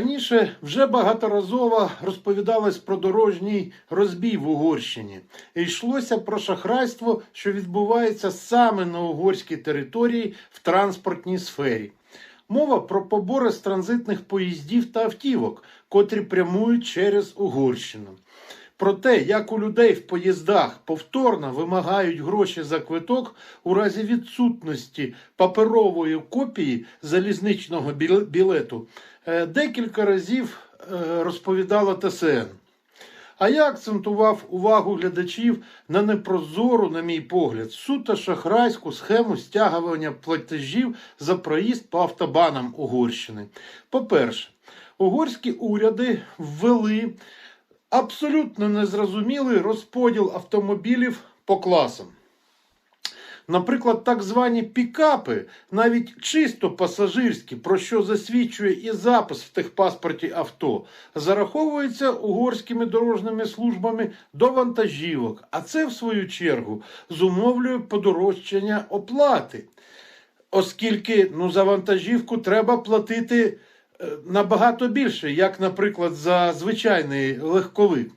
Раніше вже багаторазово розповідалось про дорожній розбій в Угорщині. І йшлося про шахрайство, що відбувається саме на угорській території в транспортній сфері. Мова про побори з транзитних поїздів та автівок, котрі прямують через Угорщину. Про те, як у людей в поїздах повторно вимагають гроші за квиток у разі відсутності паперової копії залізничного білету, е, декілька разів е, розповідала ТСН. А я акцентував увагу глядачів на непрозору, на мій погляд, суто шахрайську схему стягування платежів за проїзд по автобанам Угорщини. По-перше, угорські уряди ввели абсолютно незрозумілий розподіл автомобілів по класам. Наприклад, так звані пікапи, навіть чисто пасажирські, про що засвідчує і запис в техпаспорті авто, зараховуються угорськими дорожніми службами до вантажівок, а це, в свою чергу, зумовлює подорожчання оплати, оскільки ну, за вантажівку треба платити набагато більше, як, наприклад, за звичайний легковик.